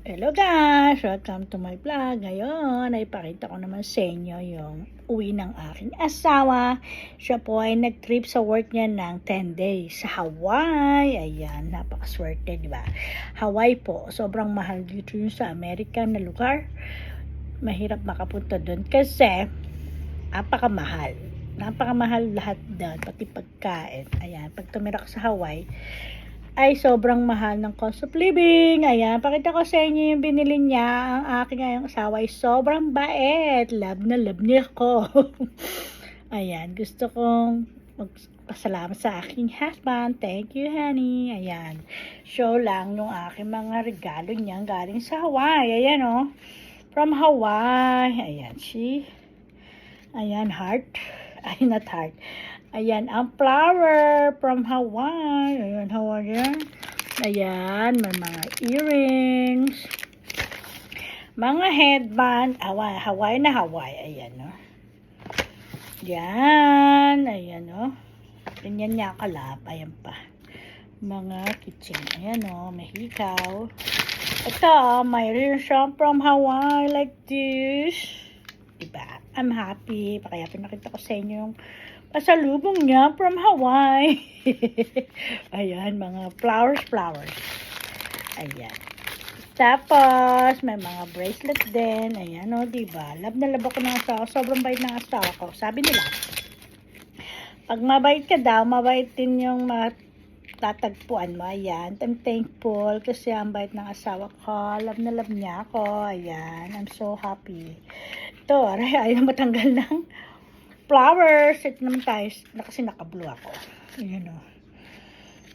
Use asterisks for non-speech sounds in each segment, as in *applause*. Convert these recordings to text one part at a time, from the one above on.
Hello guys! Welcome to my vlog. Ngayon, ay ipakita ko naman sa inyo yung uwi ng aking asawa. Siya po ay nag-trip sa work niya ng 10 days sa Hawaii. Ayan, napakaswerte, di ba? Hawaii po, sobrang mahal dito yung sa Amerika na lugar. Mahirap makapunta doon kasi napakamahal. Napakamahal lahat doon, pati pagkain. Ayan, pag tumira ka sa Hawaii, ay sobrang mahal ng cost of living. Ayan, pakita ko sa inyo yung binili niya. Ang aking ngayong asawa ay sobrang bait. Love na love niya ako. *laughs* Ayan, gusto kong magpasalamat sa aking husband. Thank you, honey. Ayan, show lang yung aking mga regalo niya galing sa Hawaii. Ayan, oh. From Hawaii. Ayan, she. Ayan, heart. *laughs* Ay, not heart. Ayan, ang flower from Hawaii. Ayan, Hawaiian. Ayan, may mga earrings. Mga headband. Hawaii, Hawaii na Hawaii. Ayan, no. Yan. Ayan, no. Ganyan niya kalap. Ayan pa. Mga kitchen. Ayan, no. May. Ito, mayroon siya from Hawaii like this. I'm happy. Kaya pinakita ko sa inyo yung pasalubong niya from Hawaii. *laughs* Ayan, mga flowers, flowers. Ayan. Tapos, may mga bracelet din. Ayan, o, diba? Love na love ako ng asawa. Sobrang bait ng asawa ko. Sabi nila, pag mabait ka daw, mabait din yung matatagpuan mo. Ayan, I'm thankful kasi ang bait ng asawa ko. Love na love niya ako. Ayan, I'm so happy. Ito, *laughs* aray, ayaw matanggal ng flowers. Ito naman tayo, na kasi naka-blue ako. Ayan o.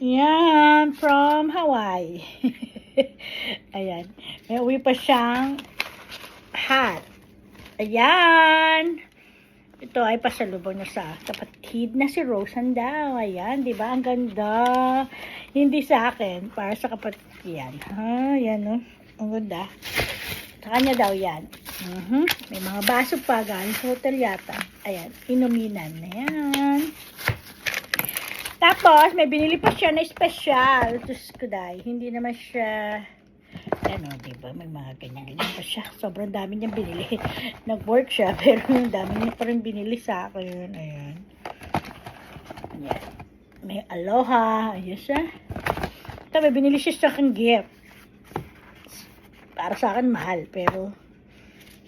Yan, from Hawaii. *laughs* Ayan. May uwi pa siyang hat. Ayan. Ito ay pasalubong niya sa kapatid na si Rosan daw. Ayan, di ba? Ang ganda. Hindi sa akin, para sa kapatid yan. Ha, yan o. Ang ganda. Sa kanya daw yan. Mhm. May mga baso pa galing sa hotel yata. Ayan, inuminan na yan. Tapos, may binili pa siya na special. Diyos ko dahil, hindi naman siya, ano, di ba, may mga ganyan-ganyan pa siya. Sobrang dami niyang binili. *laughs* Nag-work siya, *laughs* pero yung dami niya pa rin binili sa akin. Ayan. Ayan. May aloha. Ayan siya. Ito, may binili siya sa akin gift. Para sa akin, mahal. Pero,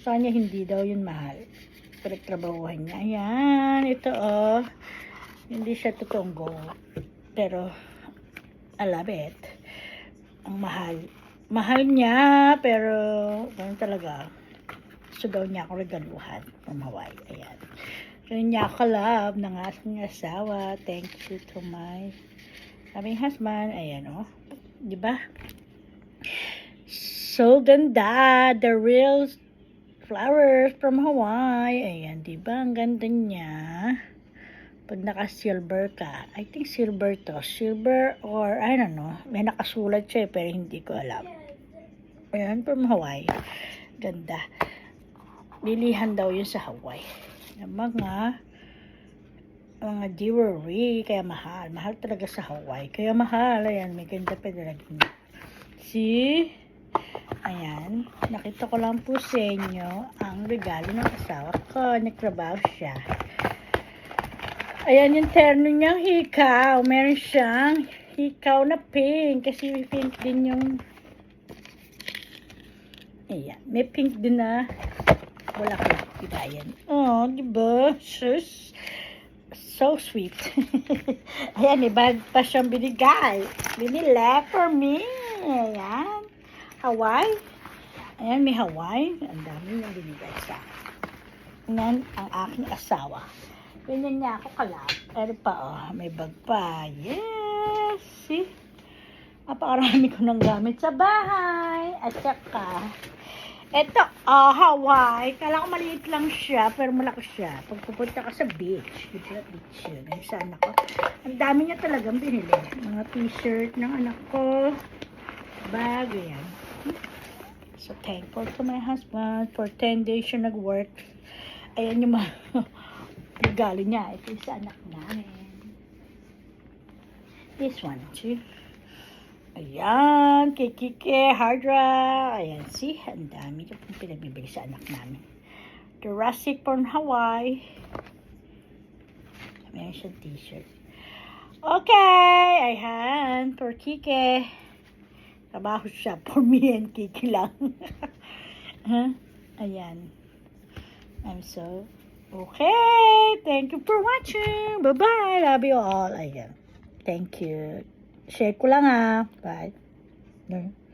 sa kanya, hindi daw yun mahal. Pinagtrabahuhan niya. Ayan. Ito, oh. Hindi siya totoong gold. Pero, I love it. Ang mahal. Mahal niya, pero, ganun talaga. Daw niya ako regaluhan from Hawaii. Ayan. Ganun niya ako love ng aking asawa. Thank you to my aming husband. Ayan, oh. Di ba? So ganda. The real flowers from Hawaii. Ayan, di ba? Ang ganda niya. Pag naka-silver ka, I think silver to. Silver or, I don't know. May nakasulat siya eh, pero hindi ko alam. Ayan, from Hawaii. Ganda. Lilihan daw yun sa Hawaii. Yung mga mga jewelry, kaya mahal. Mahal talaga sa Hawaii. Kaya mahal. Ayan, may ganda pa talaga. See? Ayan. Nakita ko lang po sa inyo ang regalo ng asawa ko. Nagtrabaho siya. Ayan yung terno niyang hikaw. Meron siyang hikaw na pink. Kasi pink din yung... Ayan. May pink din na bulaklak. Diba yan? Oh, diba? Sus. So sweet. *laughs* Ayan, iba pa siyang binigay. Binila for me. Ayan. Hawaii. Ayan, may Hawaii. Ang dami yung binigay sa akin. Yan ang aking asawa. Ganyan niya ako kalap. Pero pa, oh, may bag pa. Yes! See? Napakarami ko ng gamit sa bahay. At saka, eto, oh, Hawaii. Kala ko maliit lang siya, pero malaki siya. Pag pupunta ka sa beach, dito na beach yun. Sa anak ko. Ang dami niya talagang binili. Mga t-shirt ng anak ko. Bag, yan. So, thankful to my husband. For 10 days siya nag-work. Ayan yung mga *laughs* regalo niya. Ito yung sa anak namin. This one, see? Ayan, kay Kike, Hardra. Ayan, see, ang dami niyo pong pinagbibigay sa anak namin. Jurassic from Hawaii. Meron siyang t-shirt. Okay, ayan, for Kike. Trabaho siya, *laughs* for me and Kike lang. *laughs* huh? Ayan. I'm so okay. Thank you for watching. Bye-bye. Love you all. Ayan. Thank you. Share ko lang ah. Bye. Bye.